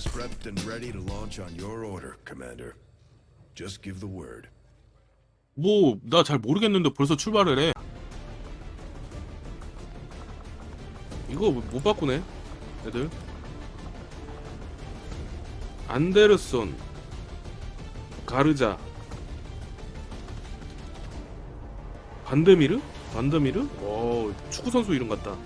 us prepped and ready to launch on your order, Commander. Just give the word. 뭐 나 잘 모르겠는데 벌써 출발을 해. 이거 못 바꾸네, 애들. 안데르손, 가르자, 반드미르? 반드미르? 와, 축구 선수 이름 같다.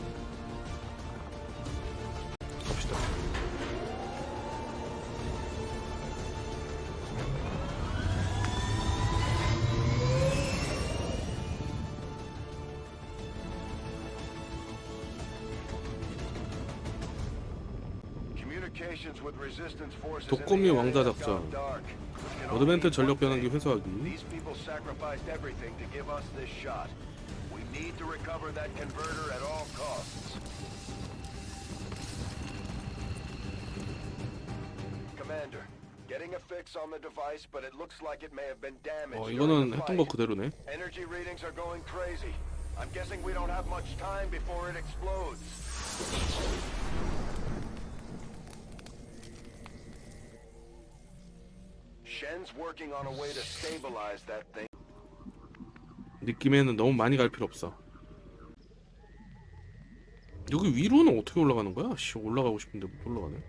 독거미 왕자 작전. 어드벤트 전력 변환기 회수하기. 어, 이거는 했던 거. 그대로네. I'm guessing we don't have much time before it explodes. Shen's working on a way to stabilize that thing. 느낌에는 너무 많이 갈 필요 없어. 여기 위로는 어떻게 올라가는 거야? 씨 올라가고 싶은데 못 올라가네.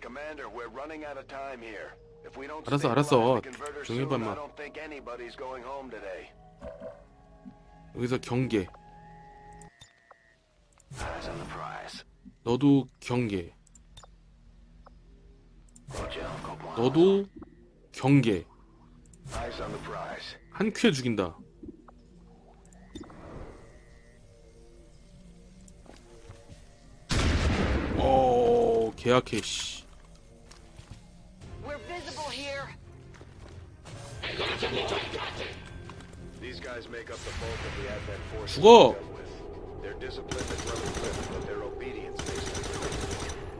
Commander, we're running out of time here. If we don't 알았어, 알았어. 조용히 home today. 여기서 경계. Eyes on the prize. 너도 경계. 너도 경계. Eyes on the prize. 한 큐에 죽인다. 어, 계약해 씨. We're visible here. These guys make up the bulk of the Advent forces. 죽어.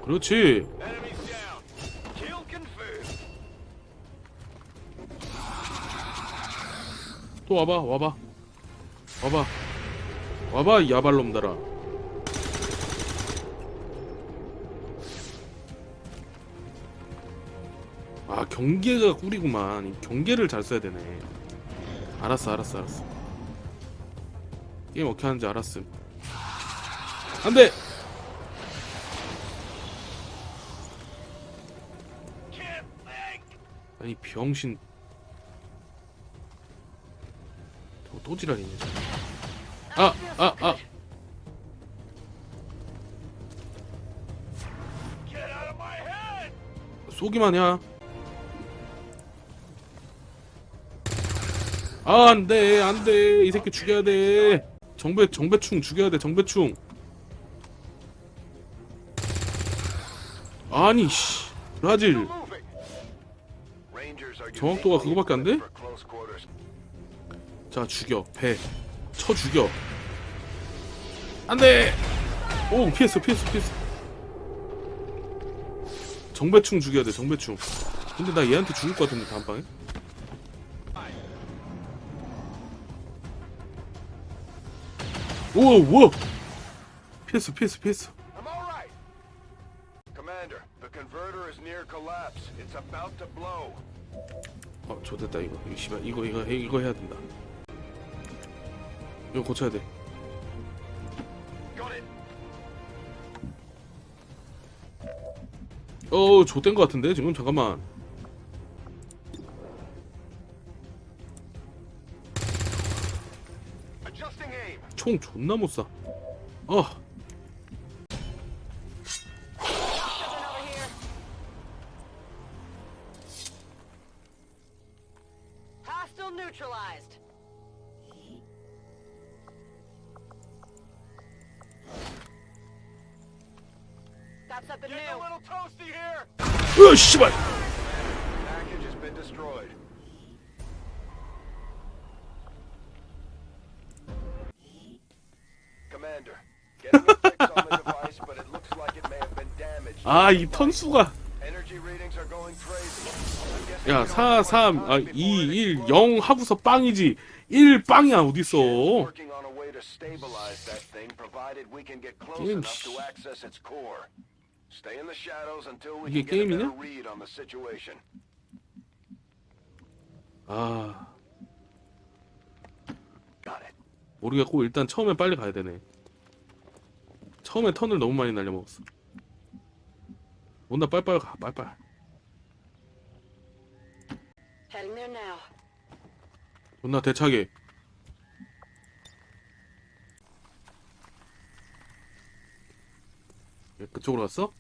그렇지. Enemies down. Kill confirmed. 또 와봐, 와봐, 와봐, 와봐, 이 야발놈들아. 아 경계가 꿀이구만. 이 경계를 잘 써야 되네. 알았어, 알았어, 알았어. 게임 어떻게 하는지 알았음. 안돼. 아니 병신. 저거 또 지랄이네. 아, 아, 아. 쏘기만 해. 아, 안 돼, 안 돼. 이 새끼 죽여야 돼. 정배, 정배충 죽여야 돼, 정배충. 아니, 씨. 브라질. 정확도가 그거밖에 안 돼? 자, 죽여. 배. 쳐 죽여. 안 돼! 오, 피했어, 피했어, 피했어. 정배충 죽여야 돼, 정배충. 근데 나 얘한테 죽을 것 같은데, 다음 방에? 오, 우와! 피했어, 피했어, 피했어. It's about to blow. 어, 좋됐다, 이거. 이거, 씨발, 이거, 이거, 해- 이거 해야 된다. 이거 고쳐야 돼. Got it. 어, 좆된 것 같은데, 지금? 잠깐만. Adjusting aim. 총 존나 못 쏴. 어, been damaged. 아, 이 턴수가. 야, we don't 4, have 3, much 아, time 2, before it 1, explodes. 0 하고서 빵이지. 1 빵이야, 어딨어. 게임, 씨. Stay in the shadows until we 이게 can get a 게임이냐? better read on the situation. 아 Got it. 모르겠고 일단 처음에 빨리 가야 되네 처음에 턴을 너무 많이 날려먹었어 온나 빨빨 가 빨빨 Heading there now. 온나 대차게 예, 그쪽으로 갔어?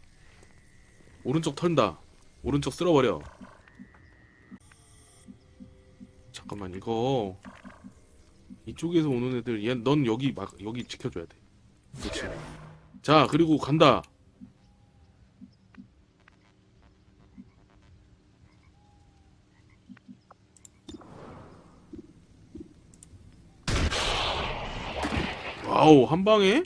오른쪽 턴다. 오른쪽 쓸어버려. 잠깐만 이거. 이쪽에서 오는 애들 얘 넌 여기 막 여기 지켜줘야 돼. 그렇지. 자 그리고 간다. 와우 한 방에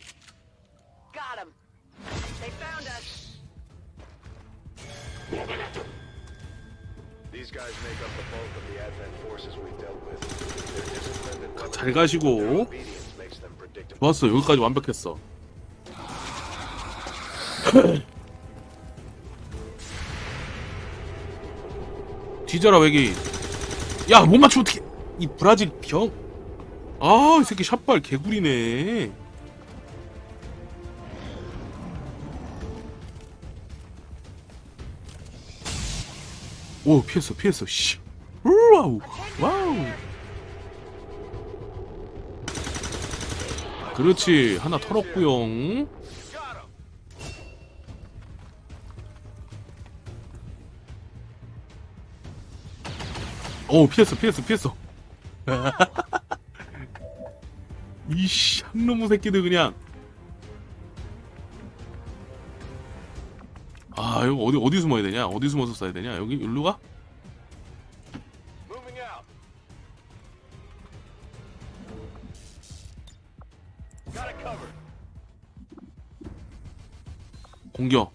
These guys make up the bulk of the Advent forces we've dealt with. Their discipline and well- 잘 가시고 their obedience makes them predictable. 좋았어 여기까지 완벽했어 뒤져라 외계인 야못 맞추면 어떡해 이 브라질 병아이 새끼 샷발 개구리네 오 피했어 피했어. 씨. 와우 와우. 그렇지. 하나 털었구용. 오 피했어 피했어 피했어. 이씨 한놈의 새끼들 그냥 아 이거 어디 어디 숨어야 되냐? 어디 숨어서 써야 되냐? 여기 일로 가. 공격.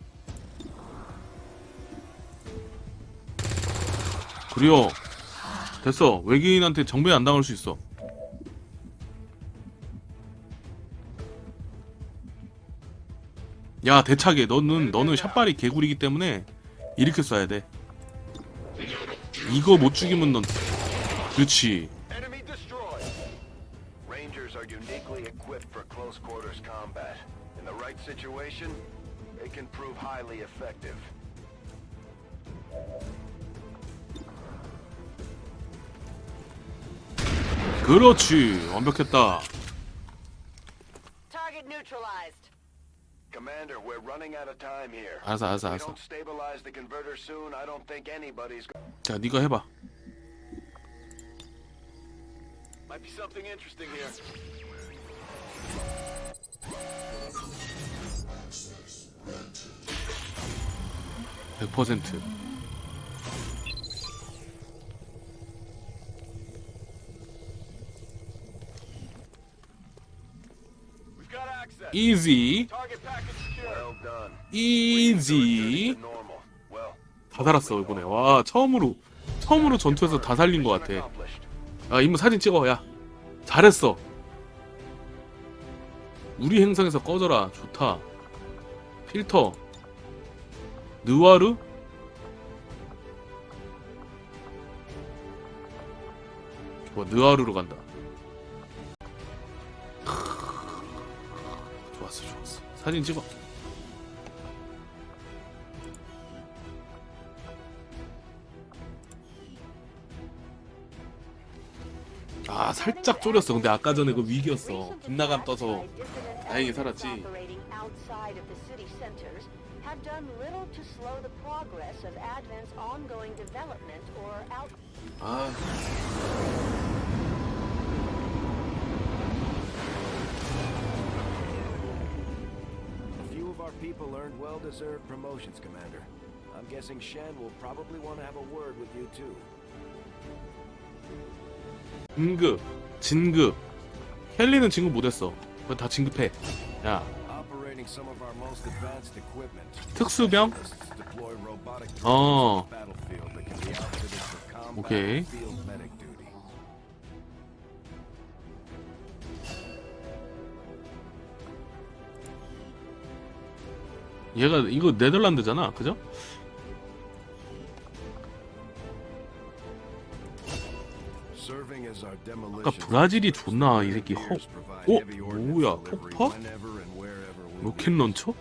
그래요 됐어. 외계인한테 정배 안 당할 수 있어 야 대차게 너는 너는 샷발이 개구리기 때문에 이렇게 쏴야 돼 이거 못 죽이면 넌 그렇지 Enemy destroyed. Rangers are uniquely equipped for close quarters combat. In the right situation, they can prove highly effective. 그렇지 완벽했다 Target neutralized. Commander, we're running out of time here. 알았어 알았어 If we 알았어 don't stabilize the converter soon, I don't think anybody's go- 자 네가 해봐 Might be something interesting here. 백 퍼센트 Normal. Well, 다 살았어 이번에. 와 처음으로 처음으로 전투에서 다 살린 것 같아. 아 이모 사진 찍어 야. 잘했어. 우리 행성에서 꺼져라. 좋다. 필터. 느와르? 좋아 느와르로 간다 사진 찍어. 아 살짝 졸였어. 근데 아까 전에 그 위기였어. 빗나감 떠서 다행히 살았지. outside people earned well-deserved promotions, Commander. I'm guessing Shen will probably want to have a word with you too. 진급 진급 켈리는 진급 못했어 다 진급해 야. 특수병 어. 오케이. 얘가 이거 네덜란드잖아, 그죠? 아까 브라질이 존나 이 새끼 허. 어? 뭐야, 폭파? 로켓. 런처?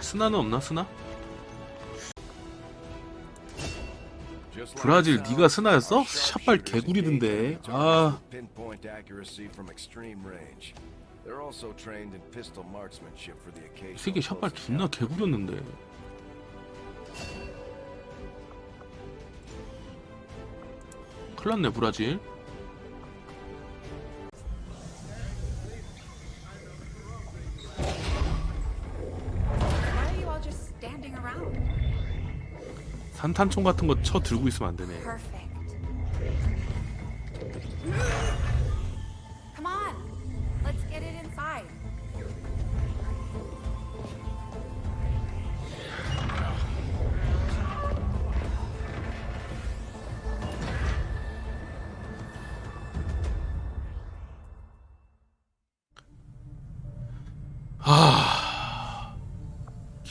스나는 없나 스나? 브라질 네가 스나였어? 샷발 개구리던데. 아. They're also trained in pistol marksmanship for the 새끼 샷발 존나. 개구렸는데. 큰일났네 브라질. Why are you all just standing around? 산탄총 같은 거 쳐 들고 있으면 안 되네. Perfect.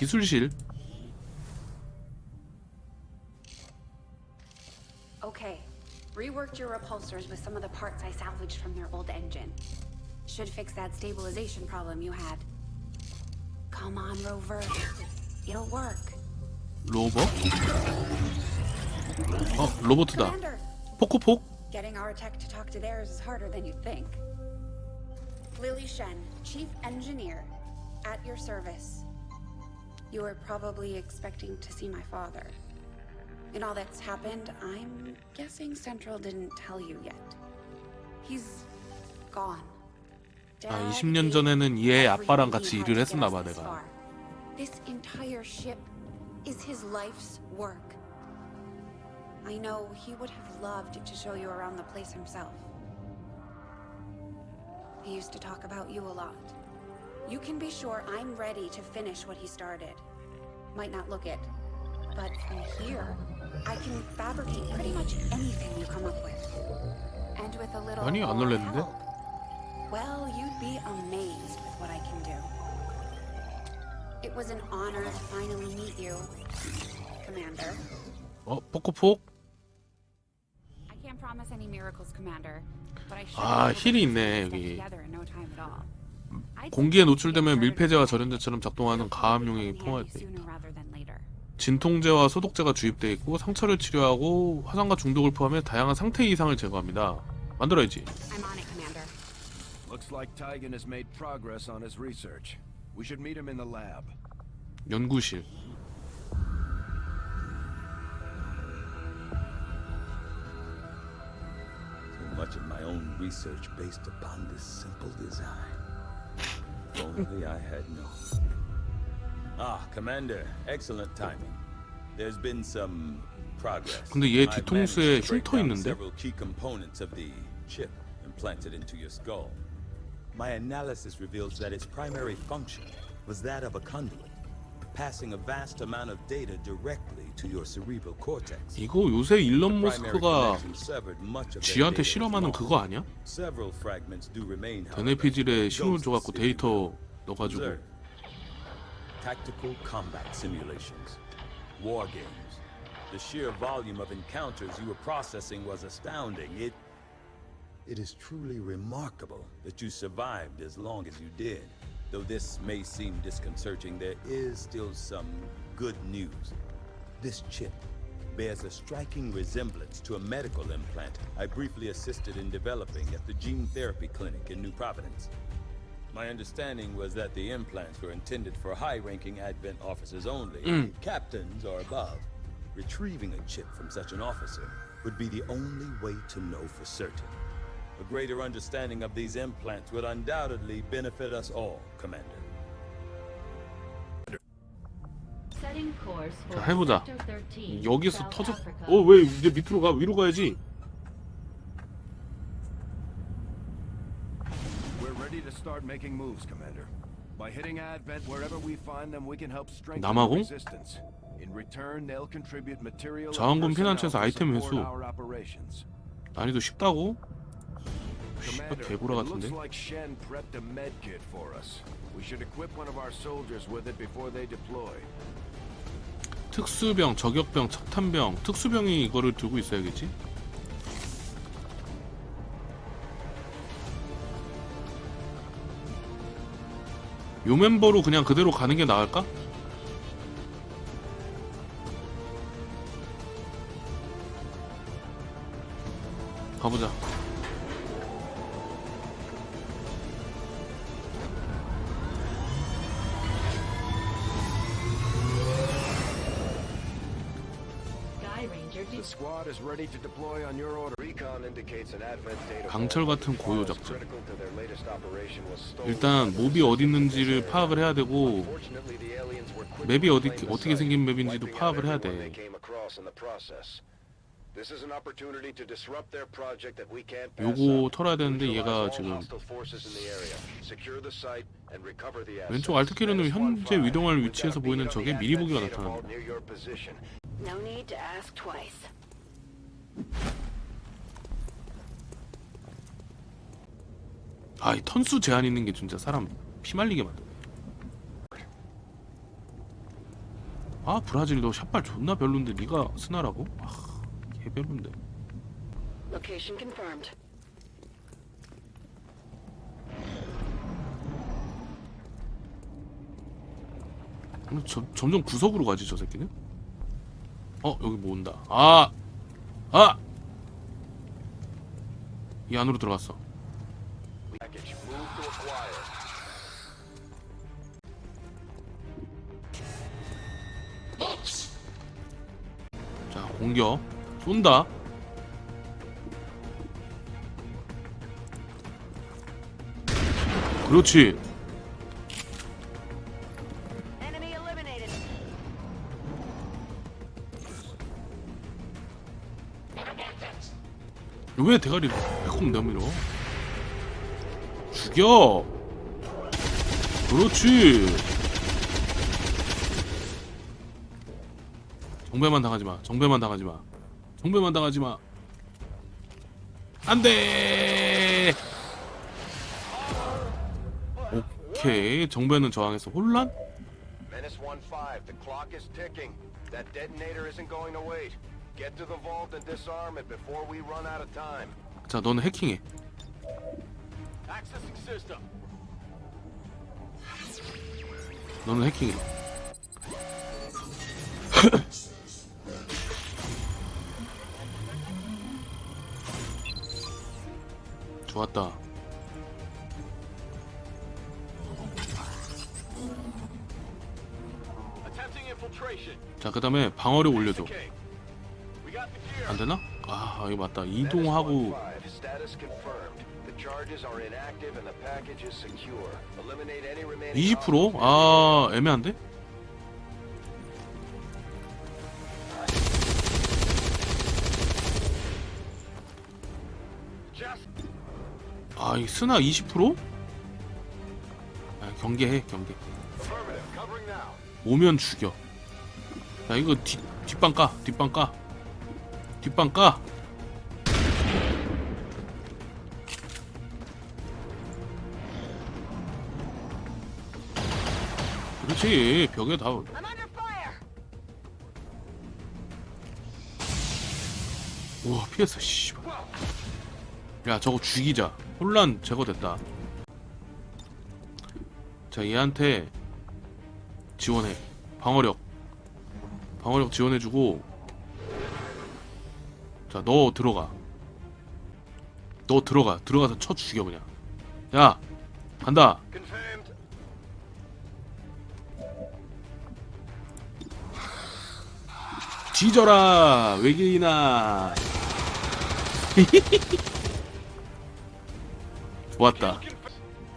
기술실. Okay, reworked your repulsors with some of the parts I salvaged from their old engine. Should fix that stabilization problem you had. Come on, Rover. It'll work. 로버? 어 로보트다. Commander, 포코폭? getting our tech to talk to theirs is harder than you'd think. Lily Shen, Chief Engineer, at your service. You were probably expecting to see my father. In all that's happened, I'm guessing Central didn't tell you yet. He's gone. 아, Dad 20년 gave 전에는 얘 아빠랑 everything 같이 he 일을 had to 했었나 get 봐, us this 내가. far. This entire ship is his life's work. I know he would have loved to show you around the place himself. He used to talk about you a lot. You can be sure I'm ready to finish what he started. Might not look it, but from here, I can fabricate pretty much anything you come up with. And with a little 아니, 안 more 놀랬는데? help, well, you'd be amazed with what I can do. It was an honor to finally meet you, Commander. 어 포코폭? I can't promise any miracles, Commander, but I should 아, be able to 힐이 put 있네, things 여기. together in no time at all. 공기에 노출되면 밀폐제와. 절연제처럼 작동하는 in 포함돼 handy 있다. 진통제와 소독제가 주입돼 있고 상처를 치료하고 화상과 중독을 포함해 다양한 상태 이상을 제거합니다. 만들어야지. I'm on it, Commander. Looks like Tigan has made progress on his research. We should meet him in the lab. 연구실. So much of my own research based upon this simple design. If only I had known. Ah, Commander, excellent timing. There's been some progress. 근데 얘 I've 뒤통수에 managed to break 흉터 down 있는데? several key components of the chip implanted into your skull. My analysis reveals that its primary function was that of a conduit, passing a vast amount of data directly to your cerebral cortex. 이거 요새 일론 Primary 머스크가 connection severed much of their 쥐한테 data 실험하는 long. 그거 아니야? Several fragments do remain, however. 베네피질에 신호 Ghosts, 줘갖고 if you will. 데이터 넣어가지고 Observe. Tactical combat simulations, war games. The sheer volume of encounters you were processing was astounding. It it is truly remarkable that you survived as long as you did. Though this may seem disconcerting, there is still some good news. This chip bears a striking resemblance to a medical implant I briefly assisted in developing at the gene therapy clinic in New Providence. My understanding was that the implants were intended for high-ranking Advent officers only, mm. captains or above. Retrieving a chip from such an officer would be the only way to know for certain. A greater understanding of these implants would undoubtedly benefit us all, Commander. 자, 해보자. Sector 13, 여기서 터져. 어왜 이제 밑으로 가? 위로 가야지. We're ready to start making moves, Commander. By hitting Advent wherever we find them, we can help strengthen 남아공? the resistance. In return, they'll contribute material and 자원금 personnel 피난처에서 아이템 회수. 난이도 쉽다고? 씨발 개구라 같은데? like Shen prepped a med kit for us. We should equip one of our soldiers with it before they deploy. 특수병, 저격병, 척탄병. 특수병이 이거를 들고 있어야겠지? 요 멤버로 그냥 그대로 가는 게 나을까? 가보자. 강철 같은 고요 작전. 일단 몹이 어디 있는지를. 파악을 해야 되고 맵이 어디 어떻게 생긴 맵인지도 파악을 해야 돼. came across in the process. This is an opportunity to disrupt their project that we can't pass 요거. 털어야 되는데 얘가 지금. 왼쪽 알트 키로는 현재 1-5, 위치에서 보이는 적의 미리 보기가 나타납니다. 아, 이 턴수 제한 있는 게 진짜 사람 피 말리게 만드네. 아, 브라질도 샷발 존나 별론데 네가 스나라고? 아, 개 별론데. Location confirmed. 아니, 점, 점점 구석으로 가지 저 새끼는? 어, 여기 뭐 온다. 아, 아, 이 안으로 들어갔어. 자, 공격. 쏜다. 그렇지. 왜 대가리 매콤 내밀어? 죽여. 그렇지. 정배만 당하지 마. 정배만 당하지 마. 정배만 당하지 마. 안 돼. 오케이. 정배는 저항해서 혼란? Menace 1-5, the clock is ticking. That detonator isn't going to wait. Get to the vault and disarm it before we run out of time. 자, 너는 해킹해. Accessing system. 너는 해킹해. 좋았다. Attempting infiltration. 자, 그 다음에 방어력 올려줘. Okay. 안 되나? 아, 이거 맞다. 이동하고 1-5, status confirmed. The charges are inactive and the package is secure. Eliminate any remaining 20%? hostiles. 아, 애매한데? 아, 이 스나 20%? 아, 경계해, 경계. 오면 죽여. 야, 이거 뒷, 뒷방 까, 뒷방 까. 뒷방 까. 그렇지, 벽에 다. 우와, 피했어, 씨발. 야, 저거 죽이자. 혼란 제거됐다. 자, 얘한테 지원해. 방어력. 방어력 지원해주고. 자, 너 들어가. 너 들어가. 들어가서 쳐 죽여, 그냥. 야, 간다. 뒤져라, 외계인아. 좋았다.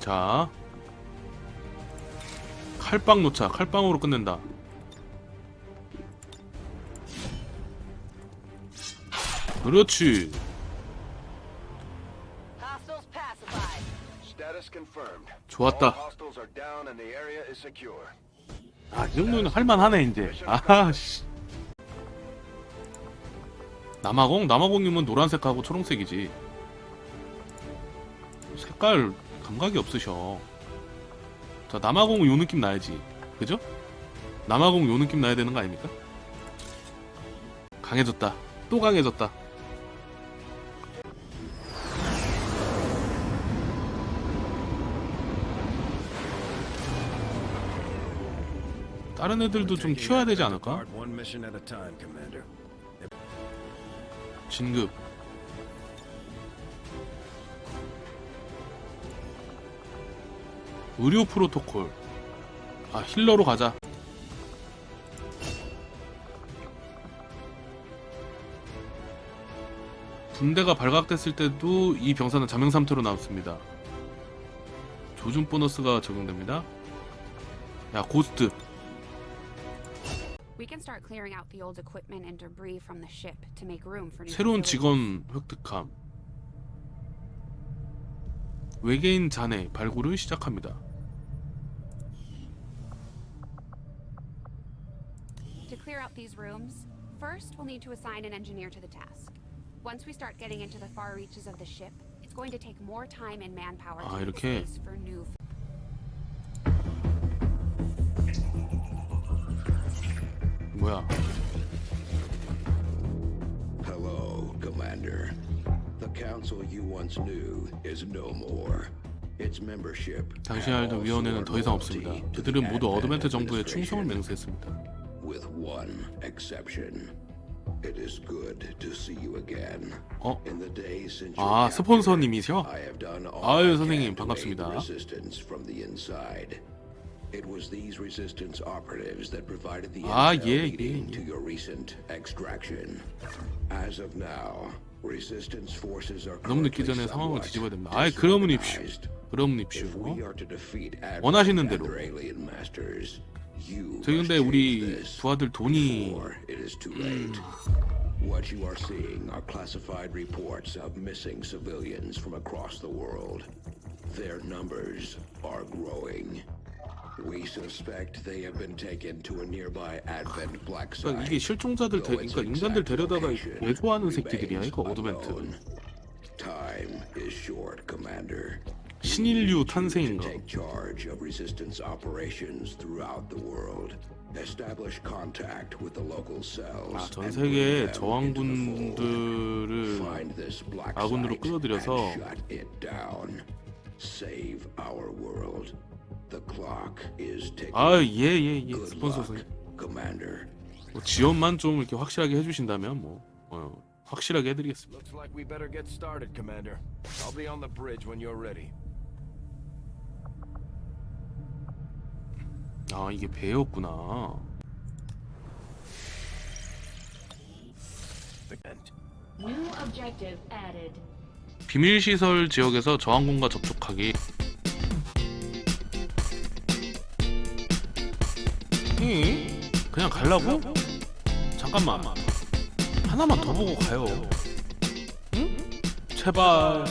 자, 칼빵 놓자. 칼빵으로 끝낸다. 그렇지. 좋았다. 아, 이 정도는 할만하네, 이제. 아하, 씨. 남아공? 남아공이면 노란색하고 초록색이지. 색깔 감각이 없으셔. 자 남아공 요 느낌 나야지, 그죠? 남아공 요 느낌 나야 되는 거 아닙니까? 강해졌다. 또 강해졌다. 다른 애들도 좀 키워야 되지 않을까? 진급. 의료 프로토콜. 아, 힐러로 가자. 군대가 발각됐을 때도 이 병사는 자명 상태로 나왔습니다. 조준 보너스가 적용됩니다. 야, 고스트. We can start clearing out the old equipment and debris from the ship to make room for new 새로운 facilities. 직원 획득함. 외계인 잔해 발굴을 시작합니다. To clear out these rooms, first we'll need to assign an engineer to the task. Once we start getting into the far reaches of the ship, it's going to take more time and manpower 아, to make 이렇게? space for new 뭐야? Hello, Commander. The council you once knew is no more. Its membership 당신이 알던 위원회는 더 이상 없습니다. 그들은 모두 어드벤트 정부에 충성을 맹세했습니다. With one exception. It is good to see you again. 어? In the days since 아, all 아유, 선생님, 반갑습니다. resistance from the inside. It was these resistance operatives that provided the 아, intel 예, leading 예, to 예. your recent extraction. As of now, resistance forces are 너무 늦기 전에 currently 상황을 somewhat 뒤집어야 됩니다. 아이, 그러므립시오. disorganized. 그러므립시오. If we are to defeat 원하시는 Advent and 대로. their alien masters, you 저기 must 근데 change 우리 this 부하들 돈이 before it is too late. What you are seeing are classified reports of missing civilians from across the world. Their numbers are growing. We suspect they have been taken to a nearby Advent black 그러니까 site. 이게 실종자들 데, 그러니까 인간들 데려다가 예조하는 새끼들이야 이거 어드벤트. Time is short, Commander. 신인류 You 탄생인 to 거. take charge of resistance operations throughout the world. Establish contact with the local cells. 아, 전 fold. 저항군들을 아군으로 site 끌어들여서. Save our world. Clock is ticking. 아, 예, 예, 예. Good 스폰서 luck, 선생님. Commander. 뭐 지원만 좀 이렇게 확실하게 해주신다면 뭐 어, 확실하게 해드리겠습니다. Looks like we better get started, Commander. I'll be on the bridge when you're ready. 아 이게 배였구나. New objective added. 비밀 시설 지역에서 저항군과 접촉하기. 응? 그냥 갈라고? 잠깐만. 하나만 더 보고 가요. 응? 제발.